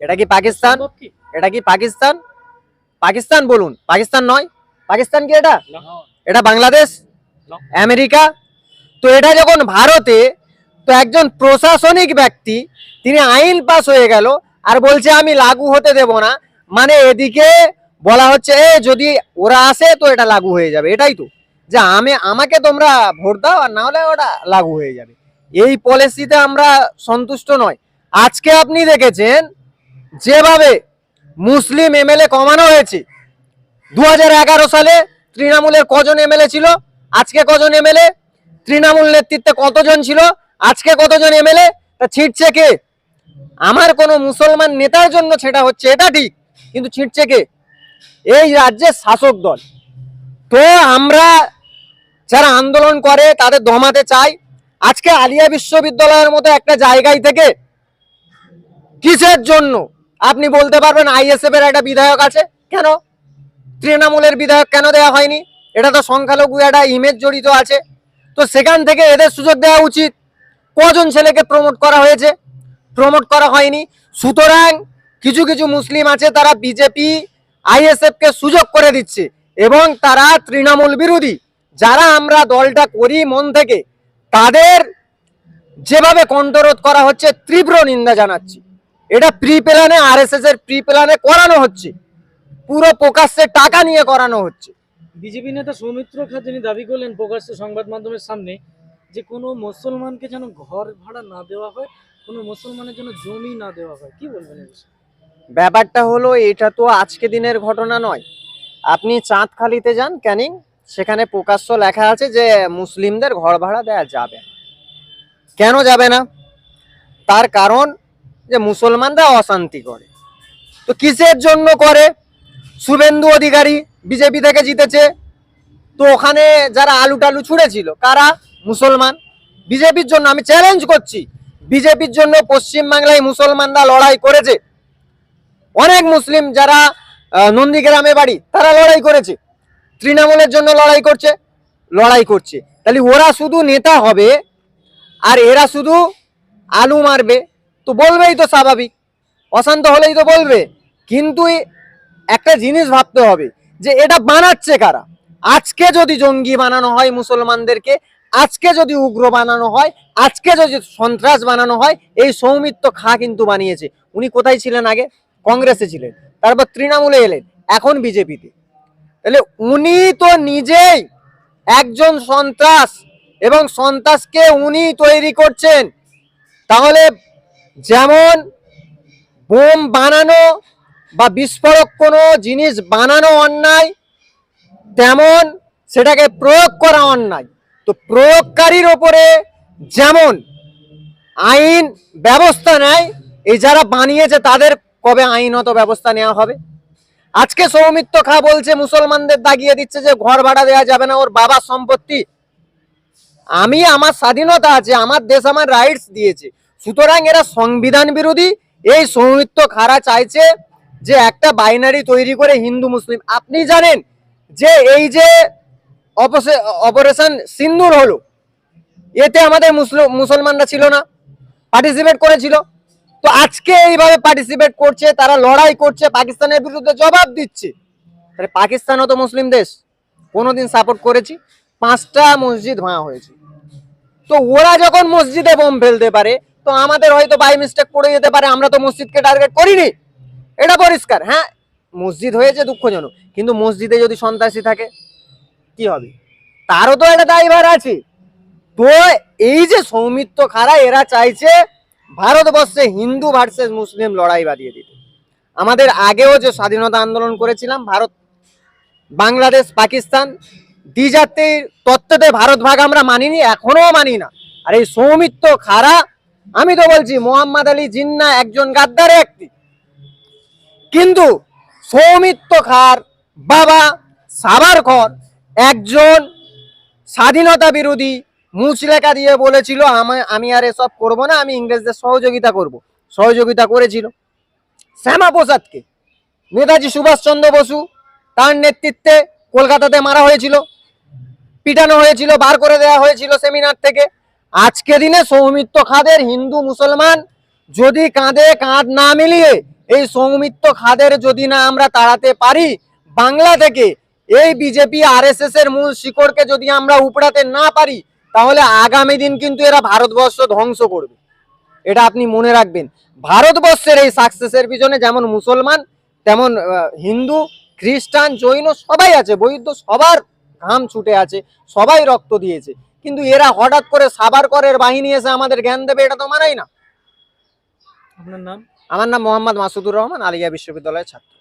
এটা কি পাকিস্তান? এটা কি পাকিস্তান? পাকিস্তান বলুন। পাকিস্তান নয়। পাকিস্তান কি এটা? এটা বাংলাদেশ? আমেরিকা? তো এটা যখন ভারতে তো একজন প্রশাসনিক ব্যক্তি তিনি আইন পাস হয়ে গেল আর বলছে আমি লাগু হতে দেব না। মানে এদিকে বলা হচ্ছে এ যদি ওরা আসে তো এটা লাগু হয়ে যাবে। এটাই তো। যে আমি আমাকে তোমরা ভোট দাও আর না হলে ওটা লাগু হয়ে যাবে। এই পলিসিতে আমরা সন্তুষ্ট নয়। আজকে আপনি দেখেছেন যেভাবে মুসলিম এমএলএ কমানো হয়েছে দু হাজার এগারো সালে তৃণমূলের কজন এমএলএ ছিল? আজকে কজন এমএলএ? তৃণমূল নেতৃত্বে কতজন ছিল? আজকে কতজন এমএলএ? তা ছিটছে কে? আমার কোনো মুসলমান নেতার জন্য সেটা হচ্ছে, এটা ঠিক, কিন্তু ছিটছে কে? এই রাজ্যের শাসক দল। তো আমরা যারা আন্দোলন করে, তাদের দমাতে চাই। আজকে আলিয়া বিশ্ববিদ্যালয়ের মতো একটা জায়গায় থেকে কিসের জন্য আপনি বলতে পারবেন আইএসএফ এর একটা বিধায়ক আছে। কেন? তৃণমূলের বিধায়ক কেন দেওয়া হয়নি? এটা তো সংখ্যালঘু একটা ইমেজ জড়িত আছে। তো সেখান থেকে এদের সুযোগ দেওয়া উচিত। কজন ছেলেকে প্রমোট করা হয়েছে? প্রমোট করা হয়নি। সুতরাং কিছু কিছু মুসলিম আছে তারা বিজেপি আইএসএফ কে সুযোগ করে দিচ্ছে এবং তারা তৃণমূল বিরোধী। যারা আমরা দলটা করি মন থেকে, তাদের যেভাবে কণ্ঠরোধ করা হচ্ছে, তীব্র নিন্দা জানাচ্ছি। এটা প্রি প্ল্যানে আরএসএস এর প্রি প্ল্যানে করানো হচ্ছে। পুরো প্রকাশ্যে টাকা নিয়ে করানো হচ্ছে। বিজেপি নেতা সৌমিত্র খা তিনি দাবি করলেন প্রকাশ্যে সংবাদ মাধ্যমের সামনে যে কোনো মুসলমানকে যেন ঘর ভাড়া না দেওয়া হয় কোনো মুসলমানের জন্য জমি না দেওয়া হয় কি বলবেন ব্যাপারটা হলো এটা তো আজকে দিনের ঘটনা নয়। আপনি চাঁদখালিতে যান ক্যানিং সেখানে প্রকাশ্য লেখা আছে যে মুসলিমদের ঘর ভাড়া দেওয়া যাবে কেন যাবে না? তার কারণ যে মুসলমানরা অশান্তি করে। তো কিসের জন্য করে? শুভেন্দু অধিকারী বিজেপি থেকে জিতেছে। তো ওখানে যারা আলু টালু ছুঁড়েছিল, কারা? মুসলমান। বিজেপির জন্য আমি চ্যালেঞ্জ করছি। বিজেপির জন্য পশ্চিমবাংলায় মুসলমানরা লড়াই করেছে। অনেক মুসলিম যারা নন্দীগ্রামে বাড়ি, তারা লড়াই করেছে। তৃণমূলের জন্য লড়াই করছে লড়াই করছে। তাহলে ওরা শুধু নেতা হবে, আর এরা শুধু আলু মারবে। তো বলবেই তো স্বাভাবিক। অশান্ত হলেই তো বলবে। কিন্তু একটা জিনিস ভাবতে হবে যে এটা বানাচ্ছে কারা? আজকে যদি জঙ্গি বানানো হয় মুসলমানদেরকে, আজকে যদি উগ্র বানানো হয়, আজকে যদি সন্ত্রাস বানানো হয়, এই সৌমিত্র খা কিন্তু বানিয়েছে। উনি কোথায় ছিলেন আগে? কংগ্রেসে ছিলেন। তারপর তৃণমূলে এলেন, এখন বিজেপিতে। তাহলে উনি তো নিজেই একজন সন্ত্রাস এবং সন্ত্রাসকে উনি তৈরি করছেন। তাহলে যেমন বোম বানানো বা বিস্ফোরক কোনো জিনিস বানানো অন্যায়, তেমন সেটাকে প্রয়োগ করা অন্যায়। তো প্রয়োগকারীর ওপরে যেমন আইন ব্যবস্থা নেয়, এই যারা বানিয়েছে তাদের কবে আইনত ব্যবস্থা নেওয়া হবে? আজকে সৌমিত্র খা বলছে, মুসলমানদের দাগিয়ে দিচ্ছে যে ঘর ভাড়া দেওয়া যাবে না, ওর বাবার সম্পত্তি। আমি আমার স্বাধীনতা আছে, আমার দেশ আমার রাইটস দিয়েছে। সুতরাং এরা সংবিধান বিরোধী। এই সৌমিত্র খারা চাইছে যে একটা বাইনারি তৈরি করে হিন্দু, মুসলিম। আপনি জানেন যে এই যে অপারেশন সিন্দুর হলো, এতে আমাদের মুসল- মুসলমানরা ছিল না পার্টিসিপেট করেছিল। তো আজকে এইভাবে পার্টিসিপেট করছে, তারা লড়াই করছে, পাকিস্তানের বিরুদ্ধে জবাব দিচ্ছে। তাহলে পাকিস্তানও তো মুসলিম দেশ। কোনোদিন সাপোর্ট করেছি, পাঁচটা মসজিদ ভাঙা হয়েছে। তো ওরা যখন মসজিদে বোম ফেলতে পারে তো আমাদের হয়তো বাই মিস্টেক পড়ে যেতে পারে, আমরা তো মসজিদকে টার্গেট করিনি। এটা পরিষ্কার হ্যাঁ? মসজিদ হয়েছে দুঃখজনক, কিন্তু মসজিদে যদি সন্ত্রাসী থাকে, কি হবে? তারও তো একটা দায়ভার আছে। তো এই যে সৌমিত্র খারা এরা চাইছে ভারতবর্ষে হিন্দু ভার্সেস মুসলিম লড়াই বাঁধিয়ে দিতে। আমাদের আগেও যে স্বাধীনতা আন্দোলন করেছিলাম, ভারত, বাংলাদেশ, পাকিস্তান, দ্বিজাতির তত্ত্বতে ভারত ভাগ আমরা মানিনি এখনও মানি না। আর এই সৌমিত্র খারা আমি তো বলছি, মোহাম্মদ আলী জিন্না একজন গাদ্দার একটি কিন্তু সৌমিত্র খার বাবা সাবারকর একজন স্বাধীনতা বিরোধী মুচলেখা দিয়ে বলেছিল আমি আমি আর এসব করব না, আমি ইংরেজদের সহযোগিতা করব। সহযোগিতা করেছিল। শ্যামা প্রসাদকে নেতাজি সুভাষচন্দ্র বসু তার নেতৃত্বে কলকাতাতে মারা হয়েছিল, পিটানো হয়েছিল, বার করে দেওয়া হয়েছিল সেমিনার থেকে। আজকে দিনে সৌমিত্র খাদের হিন্দু মুসলমান যদি কাঁধে কাঁধ না মিলিয়ে এই সৌমিত্র খাদের যদি না আমরা তাড়াতে পারি, বাংলা থেকে এই বিজেপি, আরএসএস এর মূল শিকড়কে যদি আমরা উপড়াতে না পারি, তাহলে আগামী দিন কিন্তু এরা ভারতবর্ষ ধ্বংস করবে। এটা আপনি মনে রাখবেন। ভারতবর্ষের এই সাকসেসের পিছনে যেমন মুসলমান, তেমন হিন্দু, খ্রিস্টান, জৈন সবাই আছে, বৈদ্য সবার ঘাম ছুটে আছে, সবাই রক্ত দিয়েছে। কিন্তু এরা হঠাৎ করে সাবারকরের বাহিনী এসে আমাদের জ্ঞান দেবে এটা তো মানাই না। আপনার নাম? আমার নাম মোহাম্মদ মাসুদুর রহমান আলিয়া বিশ্ববিদ্যালয়ের ছাত্র।